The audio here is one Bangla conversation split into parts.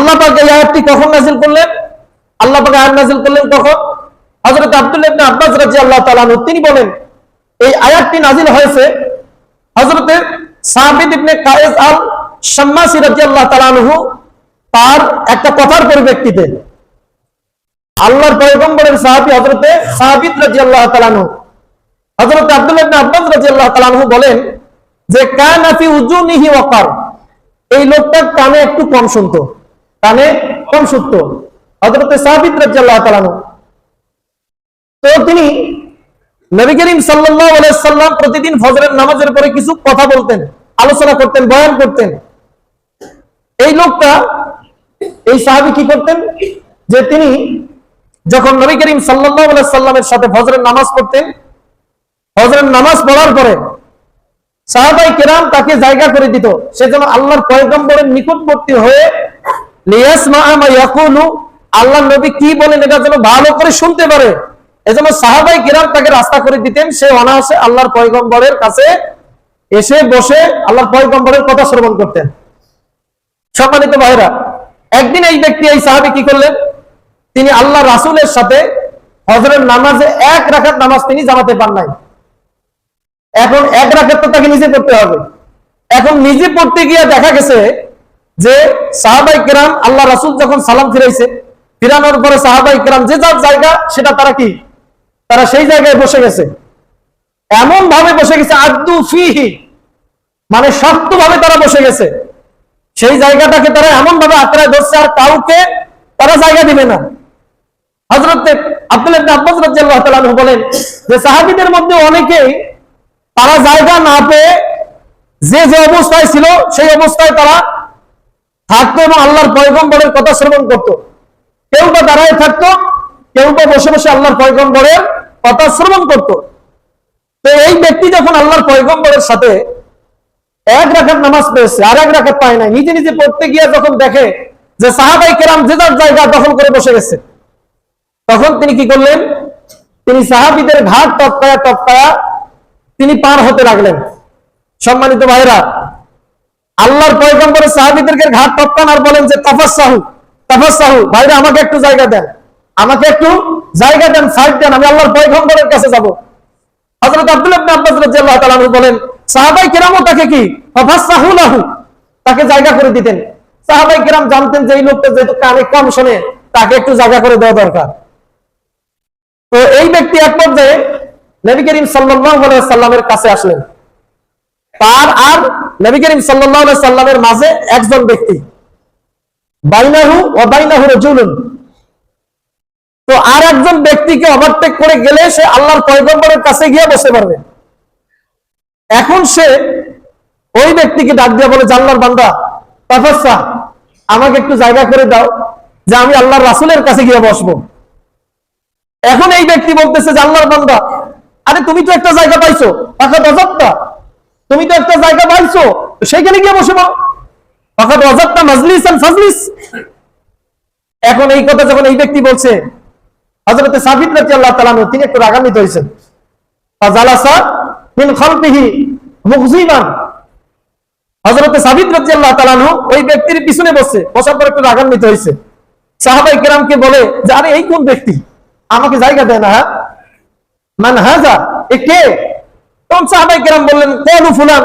আল্লাহ পাক আয়াতটি কখন নাজিল করলেন? আল্লাহ আয়াত নাজিল করলেন কখন? আব্দুল্লাহ ইবনে আব্বাস তিনি বলেন, এই আয়াতটি নাজিল হয়েছে হযরতে সাবিত ইবনে আল তার একটা কথার পরিপ্রেক্ষিতে। আল্লাহর পয়গম্বরের আব্দুল্লাহ ইবনে আব্বাস বলেন যে ওয়াকার এই লোকটার কানে একটু কম শুনতো। কানে কম শুনতো হযরত সাবিত তাআলা তো তিনি নবী করিম সাল্লাম প্রতিদিন ফজরের নামাজের পরে কিছু কথা বলতেন, আলোচনা করতেন, বয়ান করতেন। এই লোকটা, এই সাহাবী কি করতেন? যে তিনি যখন নবী করিম সাল্লাল্লাহু সাল্লামের সাথে ফজরের নামাজ পড়তেন, ফজরের নামাজ পড়ার পরে সাহাবাই কেরাম তাকে জায়গা করে দিত। সে যেন আল্লাহর পয়গম্বরের নিকটবর্তী হয়ে আল্লাহ নবী কি বলেন এটা যেন ভালো করে শুনতে পারে? এজন্য সাহাবাই কেরাম তাকে রাস্তা করে দিতেন, সে অনায়াসে আল্লাহর পয়গম্বরের কাছে এসে বসে আল্লাহর পয়গম্বরের কথা শ্রবণ করতেন। সম্মানিত ভাইরা একদিন এই ব্যক্তি, এই সাহাবি কি করলেন? তিনি আল্লাহ রাসূলের সাথে হজরের নামাজে এক রাখাত নামাজ তিনি জামাতে পান নাই। এখন এক রাখাত তো তাকে নিজে পড়তে হবে। এখন নিজে পড়তে গিয়ে দেখা গেছে যে সাহাবাই কেরাম আল্লাহ রাসূল যখন সালাম ফিরাইছে, ফিরানোর পরে সাহাবাই কেরাম যে যার জায়গা, সেটা তারা কি? তারা সেই জায়গায় বসে গেছে। এমন ভাবে বসে গেছে, আদু ফিহি মানে শক্ত ভাবে তারা বসে গেছে। সেই জায়গাটাকে তারা এমন ভাবে আঁকড়ায় ধরছে, আর কাউকে তারা জায়গা দিবে না। হজরত আব্দুল আব্বাস বলেন যে সাহাবিদের মধ্যে অনেকেই তারা জায়গা না পেয়ে যে যে অবস্থায় ছিল, সেই অবস্থায় তারা থাকতো এবং আল্লাহর পয়গম্বরের কথা শ্রবণ করত। কেউ বা দাঁড়ায় থাকতো, কেউ বা বসে বসে আল্লাহর পয়গম্বরের কথা শ্রবণ করত। তো এই ব্যক্তি যখন আল্লাহর পয়গম্বরের সাথে এক রাখাত নামাজ পেয়েছে আর এক রাখাত পায় নাই, নিজে নিজে পড়তে গিয়ে যখন দেখে যে সাহাবাই কেরাম যে যার জায়গা দখল করে বসে গেছে, তখন তিনি কি করলেন? তিনি সাহাবিদের ঘাট টপকায়া টপকায়া তিনি পার হতে লাগলেন। সম্মানিত ভাইরা আল্লাহর পয়গম্বরের সাহাবিদেরকে ঘাট টপকান আর বলেন যে তাফাসাহু তাফাসাহু ভাইরা আমাকে একটু জায়গা দেন, আমাকে একটু জায়গা দেন সাইড দেন, আমি আল্লাহর পয়গম্বরের কাছে যাব। হযরত আব্দুল্লাহ ইবনে আব্বাস রাদিয়াল্লাহু তাআলা আনহু বলেন, সাহাবাই কেরামও তাকে কি? তাফাসাহু লাহু, তাকে জায়গা করে দিতেন। সাহাবাই কেরাম জানতেন যে, এই লোকটা যেহেতু কানে কম শোনে, তাকে একটু জায়গা করে দেওয়া দরকার। তো এই ব্যক্তি এক পর্যায়ে নবী করিম সাল্লাল্লাহু আলাইহি সাল্লামের কাছে আসলেন। তার আর নবী করিম আলাইহি সাল্লামের মাঝে একজন ব্যক্তি, বাইনাহু ওয়া বাইনাহু রাজুলুন। তো আর একজন ব্যক্তিকে ওভারটেক করে গেলে সে আল্লাহর পয়গম্বরের কাছে গিয়ে বসে পারবে এখন সে ওই ব্যক্তিকে ডাক দিয়ে বলে জাল্লার বান্দা, তাফাসসা, আমাকে একটু জায়গা করে দাও যে আমি আল্লাহর রাসূলের কাছে গিয়ে বসবো। এখন এই ব্যক্তি বলতেছে যে বান্দা, আরে তুমি তো একটা জায়গা পাইছো ফাঁকাত অজাত্তা তুমি তো একটা জায়গা পাইছো তো সেইখানে গিয়ে বসে অজাত্তা মাজলিস এখন এই কথা যখন এই ব্যক্তি বলছে তাআলা আনহু, তিনি একটু রাগান্বিত হয়েছেন। তাআলা আনহু ওই ব্যক্তির পিছনে বসে বসার পর একটু রাগান্বিত হয়েছে। সাহাবাই কেরামকে বলে যে, আরে, এই কোন ব্যক্তি? আমাকে জায়গা দেয় না হ্যাঁ? মান হাজা, এ কে? তখন সাহাবাই কেরাম বললেন, কলু ফুলান।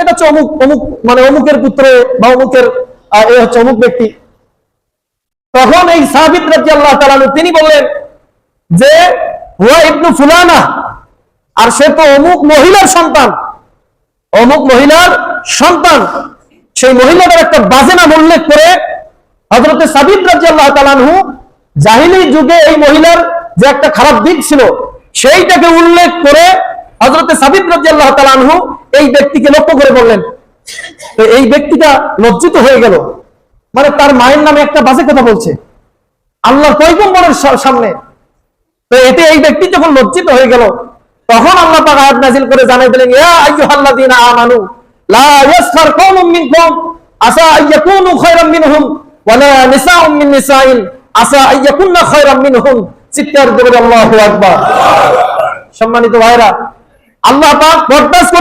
এটা হচ্ছে অমুক অমুক মানে অমুকের পুত্র বা অমুকের এ হচ্ছে অমুক ব্যক্তি। তখন এই সাহাবিদ রাজি আল্লাহ তালানু তিনি বললেন যে, হুয়া ইবনু ফুলানা। আর সে তো অমুক মহিলার সন্তান। অমুক মহিলার সন্তান। সেই মহিলাদের একটা বাজে নাম উল্লেখ করে হজরতে সাবিদ রাজি আল্লাহ তালানহু জাহিলি যুগে এই মহিলার যে একটা খারাপ দিক ছিল, সেইটাকে উল্লেখ করে হজরতে সাবিদ রাজি আল্লাহ তালানহু এই ব্যক্তিকে লক্ষ্য করে বললেন, তো এই ব্যক্তিটা লজ্জিত হয়ে গেল। মানে তার মায়ের নামে একটা বাজে কথা বলছে। আল্লাহর পয়গম্বরের সামনে। তো এতে এই ব্যক্তি যখন লজ্জিত হয়ে গেল, তখন আল্লাহ পাক আয়াত নাযিল করে জানাই দিলেন, ইয়া আইয়ুহাল্লাযীনা আমানু, লা ইয়াসখার কওমুম মিন কওম আসা আইয়াকুনু খায়রাম মিনহুম ওয়া লা নিসাউম মিন নিসাইন আসা আইয়াকুননা খায়রাম মিনহুম। চিৎকার করে আল্লাহু আকবার। সম্মানিত ভাইরা আল্লাহ পাক বরদাস্ত